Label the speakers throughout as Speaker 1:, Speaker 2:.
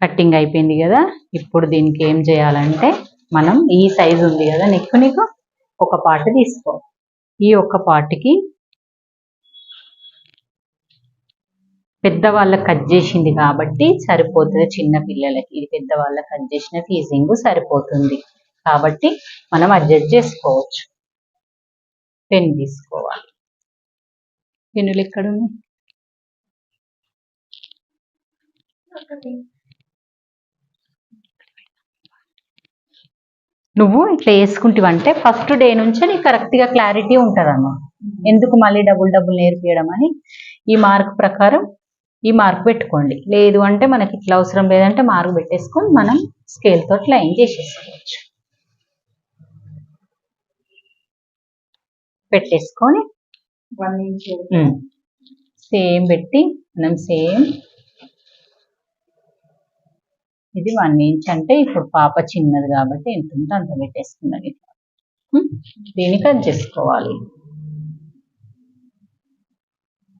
Speaker 1: Cutting అయిపోయింది కదా ఇప్పుడు దీనికి ఏం చేయాలంటే మనం ఈ సైజు ఉంది కదా నెక్ నీకు ఒక పార్ట్ తీసుకో. ఈ ఒక్క పార్ట్కి పెద్దవాళ్ళకి కట్ చేసింది కాబట్టి సరిపోతుంది చిన్న పిల్లలకి. ఇది పెద్దవాళ్ళకి కట్ చేసిన ఫీజింగ్ సరిపోతుంది. కాబట్టి మనం అడ్జస్ట్ చేసుకోవచ్చు. పెన్ తీసుకోవాలి. పెన్నులు ఎక్కడున్నాయి నువ్వు ఇట్లా వేసుకుంటావంటే ఫస్ట్ డే నుంచే నీకు కరెక్ట్గా క్లారిటీ ఉంటుంది ఎందుకు మళ్ళీ డబుల్ డబుల్ నేర్పియడం అని ఈ మార్క్ ప్రకారం ఈ మార్క్ పెట్టుకోండి. లేదు అంటే మనకి ఇట్లా అవసరం లేదంటే మార్క్ పెట్టేసుకొని మనం స్కేల్ తోటి లైన్ చేసేసుకోవచ్చు. పెట్టేసుకొని సేమ్ పెట్టి మనం సేమ్ ఇది వన్ ఇంచ్ అంటే ఇప్పుడు పాప చిన్నది కాబట్టి ఎంత ఉంటే అంత పెట్టేసుకున్నది ఇట్లా. దీన్ని కట్ చేసుకోవాలి.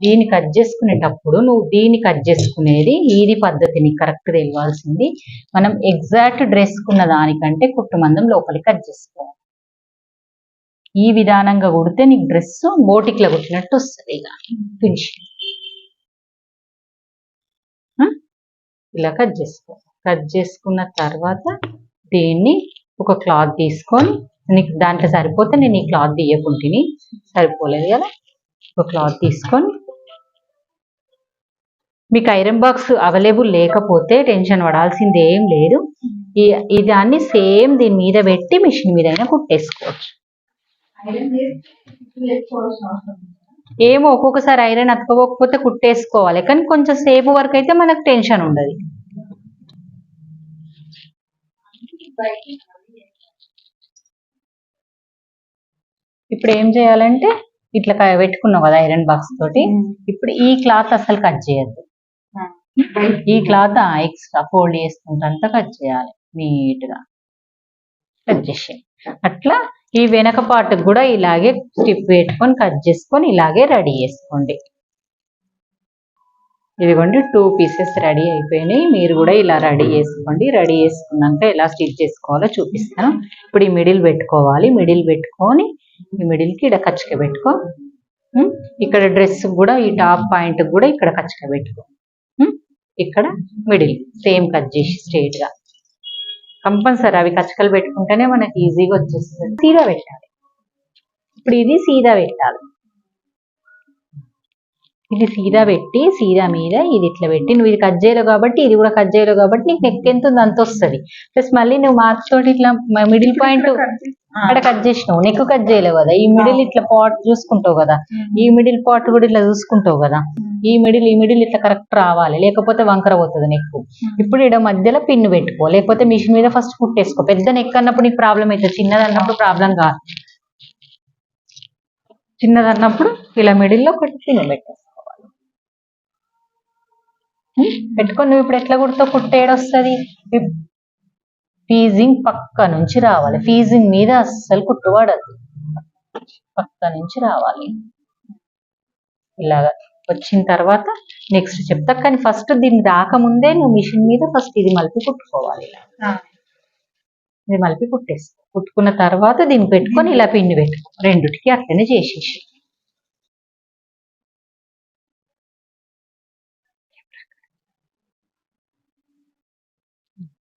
Speaker 1: దీన్ని కట్ చేసుకునేటప్పుడు నువ్వు దీన్ని కట్ చేసుకునేది ఇది పద్ధతిని కరెక్ట్ తెలియాల్సింది. మనం ఎగ్జాక్ట్ డ్రెస్ కున్న దానికంటే కుట్టుమందం లోపలికి కట్ చేసుకోవాలి. ఈ విధానంగా కుడితే నీకు డ్రెస్ బోటిక్లో కుట్టినట్టు వస్తుంది ఇక. ఫినిష్ ఇలా కట్ చేసుకో. కట్ చేసుకున్న తర్వాత దీన్ని ఒక క్లాత్ తీసుకొని నీకు దాంట్లో సరిపోతే నేను ఈ క్లాత్ తీయకుంటుని సరిపోలేదు కదా? ఒక క్లాత్ తీసుకొని మీకు ఐరన్ బాక్స్ అవైలబుల్ లేకపోతే టెన్షన్ పడాల్సింది ఏం లేదు. ఈ ఈ దాన్ని సేమ్ దీని మీద పెట్టి మిషన్ మీద అయినా కుట్టేసుకోవచ్చు ఏమో ఒక్కొక్కసారి ఐరన్ అతుకోకపోతే కుట్టేసుకోవాలి. కానీ కొంచెం సేపు వరకు అయితే మనకు టెన్షన్ ఉండదు. ఇప్పుడు ఏం చేయాలంటే ఇట్లా పెట్టుకున్నావు కదా ఐరన్ బాక్స్ తోటి. ఇప్పుడు ఈ క్లాత్ అసలు కట్ చేయొద్దు. ఈ క్లాత్ ఎక్స్ట్రా ఫోల్డ్ చేసుకుంటా కట్ చేయాలి. నీట్గా కట్ చేసే అట్లా ఈ వెనక పార్ట్ కూడా ఇలాగే స్టిప్ పెట్టుకొని కట్ చేసుకొని ఇలాగే రెడీ చేసుకోండి. ఇదిగోండి టూ పీసెస్ రెడీ అయిపోయినాయి. మీరు కూడా ఇలా రెడీ చేసుకోండి. రెడీ చేసుకున్నాక ఎలా స్టిచ్ చేసుకోవాలో చూపిస్తాను. ఇప్పుడు ఈ మిడిల్ పెట్టుకోవాలి. మిడిల్ పెట్టుకొని ఈ మిడిల్కి ఇక్కడ కచ్చిక పెట్టుకో. ఇక్కడ డ్రెస్ కూడా ఈ టాప్ పాయింట్ కూడా ఇక్కడ కచ్చిక పెట్టుకో. ఇక్కడ మిడిల్ సేమ్ కట్ చేసి స్ట్రైట్గా. కంపల్సరీ అవి కచ్చకలు పెట్టుకుంటేనే మనకి ఈజీగా వచ్చేస్తుంది. సీదా పెట్టాలి. ఇప్పుడు ఇది సీదా పెట్టాలి. ఇది సీదా పెట్టి సీదా మీద ఇది ఇట్లా పెట్టి నువ్వు ఇది కట్ చేయలేవు కాబట్టి ఇది కూడా కట్ చేయలేవు కాబట్టి నీకు నెక్ ఎంత ఉంది అంత వస్తుంది. ప్లస్ మళ్ళీ నువ్వు మార్క్స్ తోటి ఇట్లా మిడిల్ పాయింట్ అక్కడ కట్ చేసినావు. నెక్ కట్ చేయలేవు కదా. ఈ మిడిల్ ఇట్లా పాట్ చూసుకుంటావు కదా. ఈ మిడిల్ పాట్ కూడా ఇట్లా చూసుకుంటావు కదా. ఈ మిడిల్ ఈ మిడిల్ ఇట్లా కరెక్ట్ రావాలి. లేకపోతే వంకర పోతుంది నెక్. ఇప్పుడు ఇక్కడ మధ్యలో పిన్ను పెట్టుకో. లేకపోతే మిషన్ మీద ఫస్ట్ కుట్టేసుకో. పెద్ద నెక్ అన్నప్పుడు నీకు ప్రాబ్లం అవుతుంది. చిన్నది అన్నప్పుడు ప్రాబ్లం కాదు. చిన్నది అన్నప్పుడు ఇలా మిడిల్లో ఒకటి పిన్ను పెట్టేసుకోవాలి? పెట్టుకొని నువ్వు ఇప్పుడు ఎట్లా కుడతావు? కుట్టేడు వస్తుంది ఫీజింగ్ పక్క నుంచి రావాలి. ఫీజింగ్ మీద అస్సలు కుట్టుబడదు పక్క నుంచి రావాలి. ఇలాగా వచ్చిన తర్వాత నెక్స్ట్ చెప్తా. కానీ ఫస్ట్ దీన్ని రాకముందే నువ్వు మిషన్ మీద ఫస్ట్ ఇది మలిపి కుట్టుకోవాలి ఇది మలిపి కుట్టేసుకో. కుట్టుకున్న తర్వాత దీన్ని పెట్టుకొని ఇలా పిండి పెట్టుకో. రెండుటికి అట్లనే చేసేసి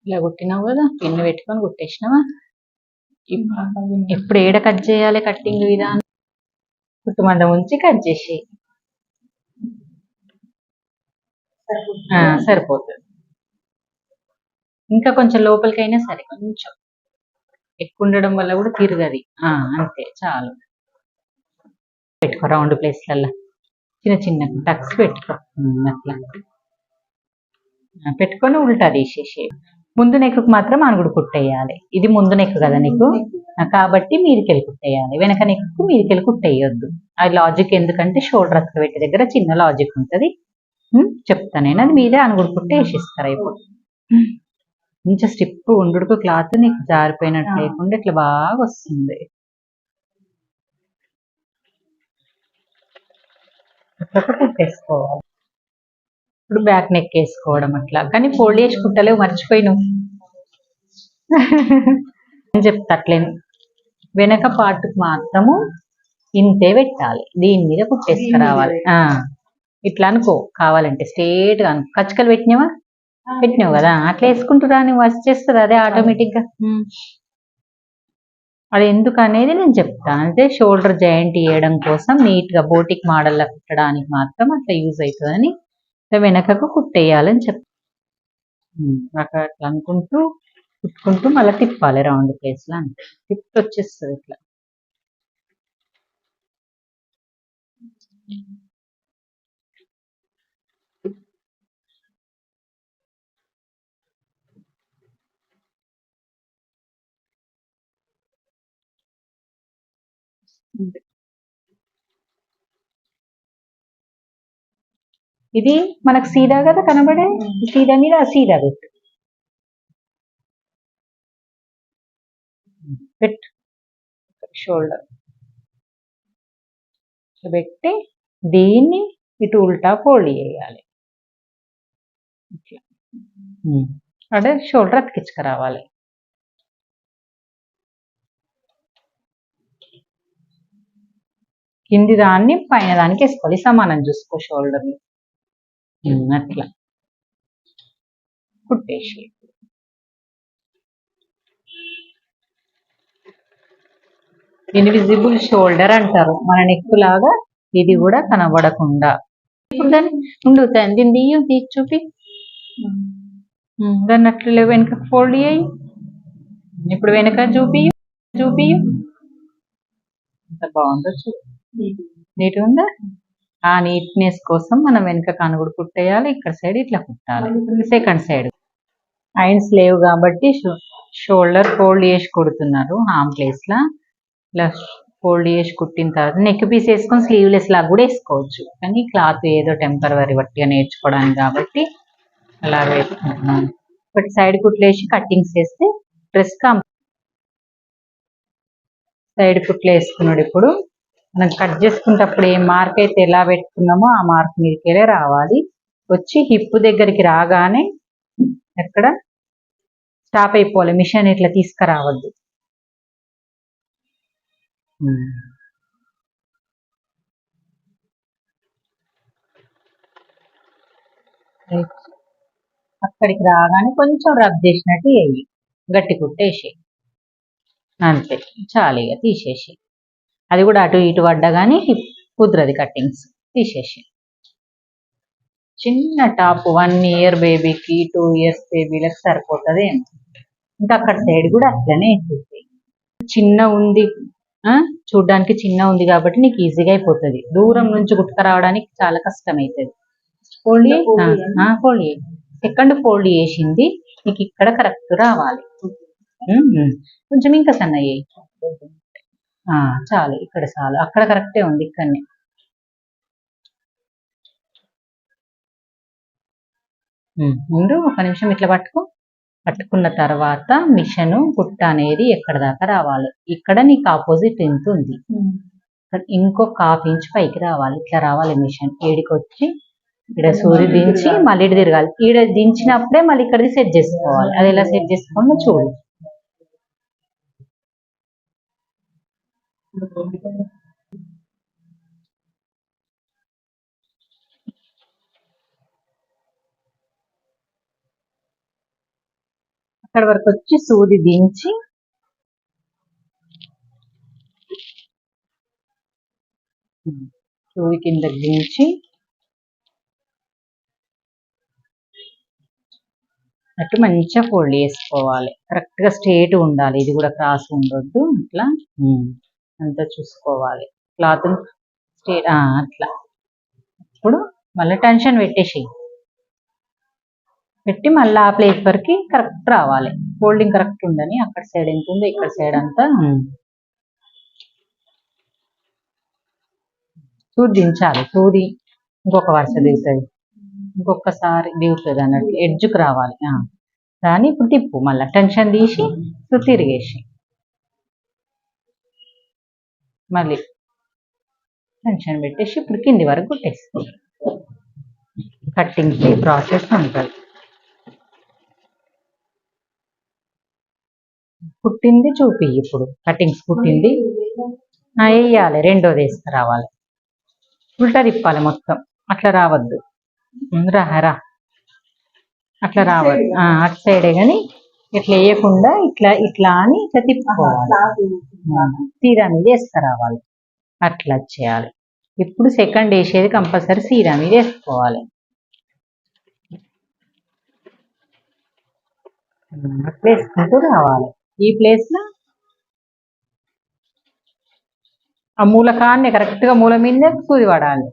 Speaker 1: ఇలా కుట్టినావు కదా పిన్ను పెట్టుకొని కుట్టేసినావా? ఇప్- ఇప్పుడు ఏడ కట్ చేయాలి కట్టింగ్ విధానం? కుట్టుమందం ఉంచి కట్ చేసి. ఆ, సరిపోతుంది. ఇంకా కొంచెం లోపలికైనా సరే కొంచెం. ఎక్కువ ఉండడం వల్ల కూడా తిరగది. ఆ, అంతే చాలు. పెట్టుకో రౌండ్ ప్లేస్లలో చిన్న చిన్న టక్స్ పెట్టుకో. అట్లా. పెట్టుకొని ఉల్టా తీసేసి ముందు నెక్కు మాత్రం అనుగుడు కుట్టేయాలి. ఇది ముందు నెక్కు కదా నీకు కాబట్టి మీదికెళ్ళి కుట్టేయాలి. వెనక నెక్కు మీదికెళ్ళి కుట్టేయొద్దు. ఆ లాజిక్ ఎందుకంటే షోల్డర్ అక్కడ పెట్టి దగ్గర చిన్న లాజిక్ ఉంటది. చెప్తా నేను. అది మీదే అనుగుడు కుట్టి వేసిస్తారు అయిపోతుంది కొంచెం స్టిప్ ఉండుడుకు క్లాత్ నీకు జారిపోయినట్టు. లేకుండా ఇట్లా బాగా వస్తుంది. అట్లా కుట్టేసుకోవాలి. ఇప్పుడు బ్యాక్ నెక్ వేసుకోవడం అట్లా. కానీ ఫోల్డ్ చేసి కుట్టలేవు మర్చిపోయినావు. అని చెప్తా అట్లేను. వెనక పార్ట్కి మాత్రము ఇంతే పెట్టాలి. దీని మీద కుట్టేసుకురావాలి. ఇట్లా అనుకో. కావాలంటే స్ట్రేట్గా అనుకో. కచ్చకలు పెట్టినావా? పెట్టినావు కదా. అట్లా వేసుకుంటురా నువ్వు వచ్చేస్తుంది అదే ఆటోమేటిక్గా. ఉమ్. అది ఎందుకు అనేది నేను చెప్తాను అంటే షోల్డర్ జాయింట్ ఇవ్వడం కోసం నీట్గా బోటిక్ మోడల్ లా కుట్టడానికి మాత్రం అట్లా యూజ్ అవుతుందని ఇట్లా వెనకకు కుట్టేయాలని ఉమ్, అట్లా అనుకుంటూ కుట్టుకుంటూ మళ్ళీ తిప్పాలి రౌండ్ ప్లేస్లో అంతే. తిప్పి వచ్చేస్తుంది ఇట్లా. అంతే. ఇది మనకు సీదా కదా కనబడే? సీదా మీద ఆ సీదా పెట్టు. పెట్టు. షోల్డర్ పెట్టి దీన్ని ఇటు ఉల్టా ఫోల్డ్ చేయాలి. అంటే షోల్డర్ అతికించుకురావాలి. కింది దాన్ని పైన దానికి వేసుకోవాలి. సమానం చూసుకో షోల్డర్ అట్లా కుట్టేసి ఇన్విజిబుల్ షోల్డర్ అంటారు. మన నెక్ లాగా ఇది కూడా కనబడకుండా. ఇప్పుడు దాన్ని ఉండు దాన్ని దీన్ని తీయు తీసి చూపి. దాన్ని అట్లా వెనక ఫోల్డ్ చేయి. ఇప్పుడు వెనక చూపి చూపి ఎంత బాగుందో చూ నీట్ ఉందా? ఆ నీట్నెస్ కోసం మనం వెనక కనుగుడు కుట్టేయాలి ఇక్కడ సైడ్ ఇట్లా కుట్టాలి. సెకండ్ సైడ్ ఐన్స్ లేవు కాబట్టి షోల్డర్ ఫోల్డ్ చేసి కుడుతున్నారు హామ్ ప్లేస్ లా. ఇలా ఫోల్డ్ చేసి కుట్టిన తర్వాత నెక్ పీస్ వేసుకొని స్లీవ్లెస్ లాగా కూడా వేసుకోవచ్చు. కానీ క్లాత్ ఏదో టెంపరీ బట్టిగా నేర్చుకోవడానికి కాబట్టి అలా వేసుకుంటున్నాను. ఒకటి సైడ్ కుట్లేసి కట్టింగ్స్ వేస్తే డ్రెస్ కం సైడ్ కుట్లు వేసుకున్నాడు ఇప్పుడు. మనం కట్ చేసుకునేటప్పుడు ఏ మార్క్ అయితే ఎలా పెట్టుకున్నామో ఆ మార్క్ మీదకెళ్ళే రావాలి. వచ్చి హిప్ దగ్గరికి రాగానే ఎక్కడ? స్టాప్ అయిపోవాలి. మిషన్ ఇట్లా తీసుకురావద్దు. అక్కడికి రాగానే కొంచెం రబ్ చేసినట్టు వేయి. గట్టి కుట్టేసి అంతే. చాలు ఇక తీసేసి అది కూడా అటు ఇటు పడ్డా కానీ కుదరది కట్టింగ్స్. తీసేసి. చిన్న టాప్ వన్ ఇయర్ బేబీకి టూ ఇయర్స్ బేబీలకు సరిపోతుంది ఇంకా అక్కడ సైడ్ కూడా అట్లనే వేసేసి చిన్న ఉంది ఆ? చూడ్డానికి చిన్న ఉంది కాబట్టి నీకు ఈజీగా అయిపోతుంది. దూరం నుంచి గుట్టుక రావడానికి చాలా కష్టం అవుతుంది ఫోల్డ్ ఫోల్డ్ సెకండ్ ఫోల్డ్ చేసింది నీకు ఇక్కడ కరెక్ట్ రావాలి. కొంచెం ఇంకా సన్న చేయి. ఆ, చాలు ఇక్కడ చాలు. అక్కడ కరెక్టే ఉంది ఇక్కడనే. ముందు ఒక నిమిషం ఇట్లా పట్టుకో. పట్టుకున్న తర్వాత మిషన్ కుట్ట అనేది ఎక్కడ దాకా రావాలి? ఇక్కడ నీకు ఆపోజిట్ ఎంత ఉంది. ఇక్కడ ఇంకొక హాఫ్ ఇంచ్ పైకి రావాలి. ఇట్లా రావాలి మిషన్. ఏడికి వచ్చి ఇక్కడ సూర్యు దించి మళ్ళీ ఇటు తిరగాలి. ఈడ దించినప్పుడే మళ్ళీ ఇక్కడికి సెట్ చేసుకోవాలి. అది ఎలా సెట్ చేసుకోవాలో చూడు. అక్కడ వరకు వచ్చి సూది దించి సూది కింద దించి అటు మంచిగా ఫోల్డ్ చేసుకోవాలి. కరెక్ట్గా స్ట్రేట్ ఉండాలి. ఇది కూడా క్రాస్ ఉండొద్దు. ఇట్లా hmm. అంతా చూసుకోవాలి. క్లాత్ స్టే అట్లా. ఇప్పుడు మళ్ళీ టెన్షన్ పెట్టేసి పెట్టి మళ్ళీ ఆ ప్లేస్ వరకు కరెక్ట్ రావాలి. ఫోల్డింగ్ కరెక్ట్ ఉందని అక్కడ సైడ్ ఎంత ఉందో ఇక్కడ సైడ్ అంతా టూ సూది దించాలి. సూది ఇంకొక వరుస దిగుతుంది ఇంకొకసారి దిగుతుంది అన్నట్టు. ఎడ్జ్కి రావాలి. కానీ దాన్ని ఇప్పుడు తిప్పు. మళ్ళీ టెన్షన్ తీసి ఇప్పుడు తిరిగేసి మళ్ళీ టెన్షన్ పెట్టేసి ఇప్పుడు కింది వరకు కొట్టేసి కట్టింగ్ ప్రాసెస్ ఉంటుంది కుట్టింది చూపి ఇప్పుడు. కటింగ్స్ కుట్టింది. ఆ, వేయాలి. రెండోది వేసుకురావాలి. ఉల్టా తిప్పాలి మొత్తం. అట్లా రావద్దు. రా రా. అట్లా రావద్దు. ఆ, అటు సైడే కానీ ఇట్లా వేయకుండా ఇట్లా ఇట్లా అని ఇట్లా తిప్పుకోవాలి. సీరా మీద వేసుకురావాలి అట్లా చేయాలి. ఇప్పుడు సెకండ్ వేసేది కంపల్సరీ సీరా మీద వేసుకోవాలి. వేసుకుంటూ రావాలి. ఈ ప్లేస్లో ఆ మూలకాన్ని కరెక్ట్గా మూల మీద సూది పడాలి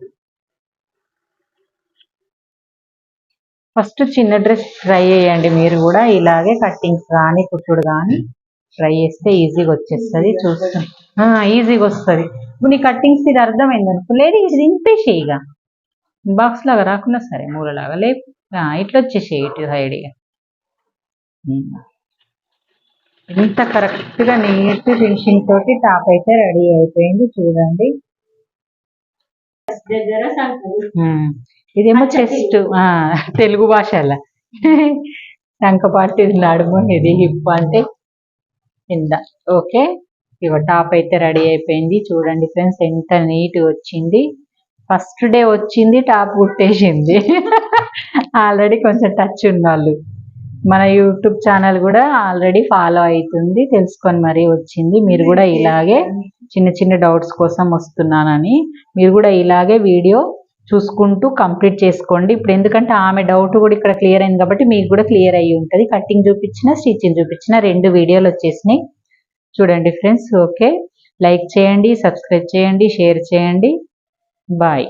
Speaker 1: ఫస్ట్ చిన్న డ్రెస్ ట్రై చేయండి మీరు కూడా. ఇలాగే కట్టింగ్స్ కానీ కుట్టుడు కానీ ట్రై చేస్తే ఈజీగా వచ్చేస్తుంది చూస్తాం. ఈజీగా వస్తుంది. ఇప్పుడు నీ కట్టింగ్స్ ఇది అర్థమైంది అనుకో లేదు ఇది దింపేసేయి ఇక బాక్స్ లాగా రాకున్నా సరే మూలలాగా లే ఆ, ఇట్లా వచ్చేసేయి ఇటు సైడ్ ఇక. ఇంత కరెక్ట్గా నీట్ ఫినిషింగ్ తోటి టాప్ అయితే రెడీ అయిపోయింది చూడండి. ఇదేమో చెస్ట్ తెలుగు భాషలో శంఖపాటి నడుము ఇది హిప్ అంటే. కింద ఓకే. ఇగో టాప్ అయితే రెడీ అయిపోయింది. చూడండి ఫ్రెండ్స్ ఎంత నీట్ వచ్చింది. ఫస్ట్ డే వచ్చింది టాప్ కుట్టేసింది. ఆల్రెడీ కొంచెం టచ్ ఉన్నవాళ్ళు మన యూట్యూబ్ ఛానల్ కూడా ఆల్రెడీ ఫాలో అవుతుంది తెలుసుకొని మరీ వచ్చింది. మీరు కూడా ఇలాగే చిన్న చిన్న డౌట్స్ కోసం వస్తున్నానని. మీరు కూడా ఇలాగే వీడియో చూసుకుంటూ కంప్లీట్ చేసుకోండి. ఇప్పుడు ఎందుకంటే ఆమె డౌట్ కూడా ఇక్కడ క్లియర్ అయింది కాబట్టి మీకు కూడా క్లియర్ అయ్యి ఉంటుంది. కటింగ్ చూపించిన స్టిచ్చింగ్ చూపించిన రెండు వీడియోలు వచ్చేసినాయి. చూడండి ఫ్రెండ్స్ ఓకే లైక్ చేయండి సబ్స్క్రైబ్ చేయండి షేర్ చేయండి. బాయ్